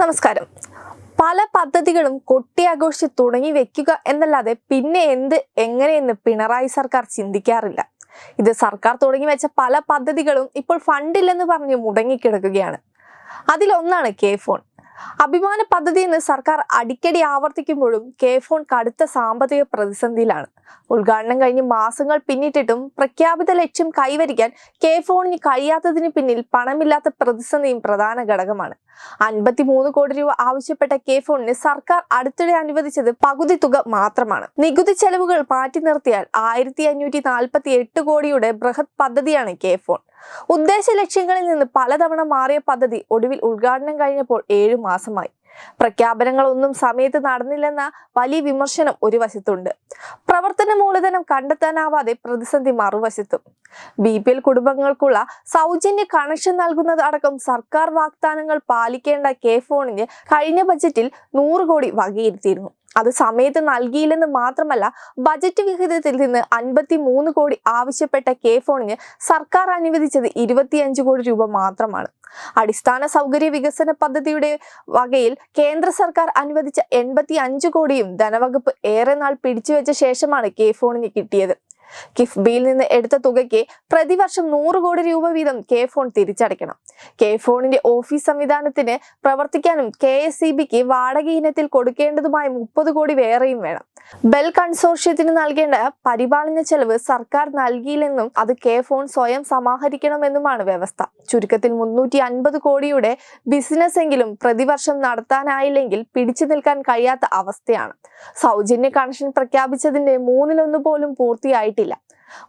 നമസ്കാരം. പല പദ്ധതികളും കൊട്ടിയാഘോഷിച്ച് തുടങ്ങി വെക്കുക എന്നല്ലാതെ പിന്നെ എന്ത് എങ്ങനെയെന്ന് പിണറായി സർക്കാർ ചിന്തിക്കാറില്ല. ഇത് സർക്കാർ തുടങ്ങി വെച്ച പല പദ്ധതികളും ഇപ്പോൾ ഫണ്ടില്ലെന്ന് പറഞ്ഞ് മുടങ്ങിക്കിടക്കുകയാണ്. അതിലൊന്നാണ് കെ ഫോൺ അഭിമാന പദ്ധതി എന്ന് സർക്കാർ അടിക്കടി ആവർത്തിക്കുമ്പോഴും കെ ഫോൺ കടുത്ത സാമ്പത്തിക പ്രതിസന്ധിയിലാണ്. ഉദ്ഘാടനം കഴിഞ്ഞ് മാസങ്ങൾ പിന്നിട്ടിട്ടും പ്രഖ്യാപിത ലക്ഷ്യം കൈവരിക്കാൻ കെ ഫോണിന് കഴിയാത്തതിന് പിന്നിൽ പണമില്ലാത്ത പ്രതിസന്ധിയും പ്രധാന ഘടകമാണ്. അൻപത്തിമൂന്ന് കോടി രൂപ ആവശ്യപ്പെട്ട കെ ഫോണിന് സർക്കാർ അടുത്തിടെ അനുവദിച്ചത് പകുതി തുക മാത്രമാണ്. നികുതി ചെലവുകൾ മാറ്റി നിർത്തിയാൽ ആയിരത്തി അഞ്ഞൂറ്റി നാൽപ്പത്തി എട്ട് കോടിയുടെ ബൃഹത് പദ്ധതിയാണ് കെ ഫോൺ. ഉദ്ദേശ ലക്ഷ്യങ്ങളിൽ നിന്ന് പലതവണ മാറിയ പദ്ധതി ഒടുവിൽ ഉദ്ഘാടനം കഴിഞ്ഞപ്പോൾ ഏഴു മാസമായി. പ്രഖ്യാപനങ്ങളൊന്നും സമയത്ത് നടന്നില്ലെന്ന വലിയ വിമർശനം ഒരു വശത്തുണ്ട്. പ്രവർത്തന മൂലധനം കണ്ടെത്താനാവാതെ പ്രതിസന്ധി മറുവശത്തും. ബി പി എൽ കുടുംബങ്ങൾക്കുള്ള സൗജന്യ കണക്ഷൻ നൽകുന്നത് അടക്കം സർക്കാർ വാഗ്ദാനങ്ങൾ പാലിക്കേണ്ട കെ ഫോണിന് കഴിഞ്ഞ ബജറ്റിൽ നൂറ് കോടി വകയിരുത്തിയിരുന്നു. അത് സമയത്ത് നൽകിയില്ലെന്ന് മാത്രമല്ല ബജറ്റ് വിഹിതത്തിൽ നിന്ന് അൻപത്തി മൂന്ന് കോടി ആവശ്യപ്പെട്ട കെ ഫോണിന് സർക്കാർ അനുവദിച്ചത് ഇരുപത്തിയഞ്ച് കോടി രൂപ മാത്രമാണ്. അടിസ്ഥാന സൗകര്യ വികസന പദ്ധതിയുടെ വകയിൽ കേന്ദ്ര സർക്കാർ അനുവദിച്ച എൺപത്തി അഞ്ച് കോടിയും ധനവകുപ്പ് ഏറെ നാൾ പിടിച്ചുവെച്ച ശേഷമാണ് കെ ഫോണിന് കിട്ടിയത്. കിഫ്ബിയിൽ നിന്ന് എടുത്ത തുകയ്ക്ക് പ്രതിവർഷം നൂറ് കോടി രൂപ വീതം കെ ഫോൺ തിരിച്ചടയ്ക്കണം. കെ ഫോണിന്റെ ഓഫീസ് സംവിധാനത്തിന് പ്രവർത്തിക്കാനും കെ എസ് സി ബിക്ക് വാടക ഇനത്തിൽ കൊടുക്കേണ്ടതുമായ മുപ്പത് കോടി വേറെയും വേണം. ബെൽ കൺസോർഷ്യത്തിന് നൽകേണ്ട പരിപാലന ചെലവ് സർക്കാർ നൽകിയില്ലെന്നും അത് കെ ഫോൺ സ്വയം സമാഹരിക്കണമെന്നുമാണ് വ്യവസ്ഥ. ചുരുക്കത്തിൽ മുന്നൂറ്റി അൻപത് കോടിയുടെ ബിസിനസ് എങ്കിലും പ്രതിവർഷം നടത്താനായില്ലെങ്കിൽ പിടിച്ചു നിൽക്കാൻ കഴിയാത്ത അവസ്ഥയാണ്. സൗജന്യ കണക്ഷൻ പ്രഖ്യാപിച്ചതിന്റെ മൂന്നിലൊന്ന് പോലും പൂർത്തിയായിട്ടില്ല.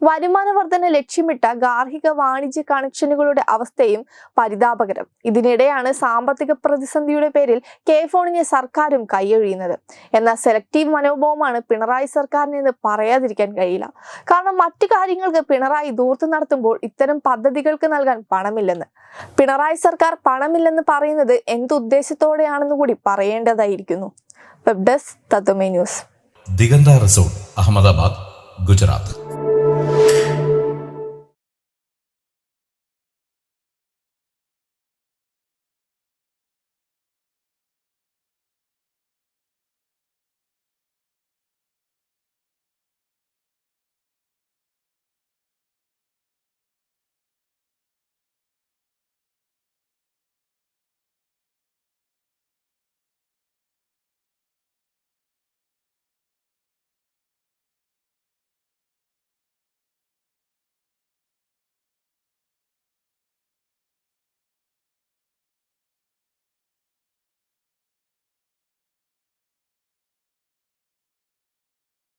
വരുമാന വർധന ലക്ഷ്യമിട്ട ഗാർഹിക വാണിജ്യ കണക്ഷനുകളുടെ അവസ്ഥയും പരിതാപകരം. ഇതിനിടെയാണ് സാമ്പത്തിക പ്രതിസന്ധിയുടെ പേരിൽ കെ ഫോണിനെ സർക്കാരും കൈയൊഴിയുന്നത്. എന്നാൽ സെലക്റ്റീവ് മനോഭാവമാണ് പിണറായി സർക്കാരിനെന്ന് പറയാതിരിക്കാൻ കഴിയില്ല. കാരണം മറ്റു കാര്യങ്ങൾക്ക് പിണറായി ദൂർത്ത് നടത്തുമ്പോൾ ഇത്തരം പദ്ധതികൾക്ക് നൽകാൻ പണമില്ലെന്ന്. പിണറായി സർക്കാർ പണമില്ലെന്ന് പറയുന്നത് എന്തുദ്ദേശത്തോടെയാണെന്ന് കൂടി പറയേണ്ടതായിരിക്കുന്നു. വെബ് തത്വമേ ന്യൂസ്. ദിഗന്ത റിസോർട്ട് അഹമ്മദാബാദ് ഗുജറാത്ത്.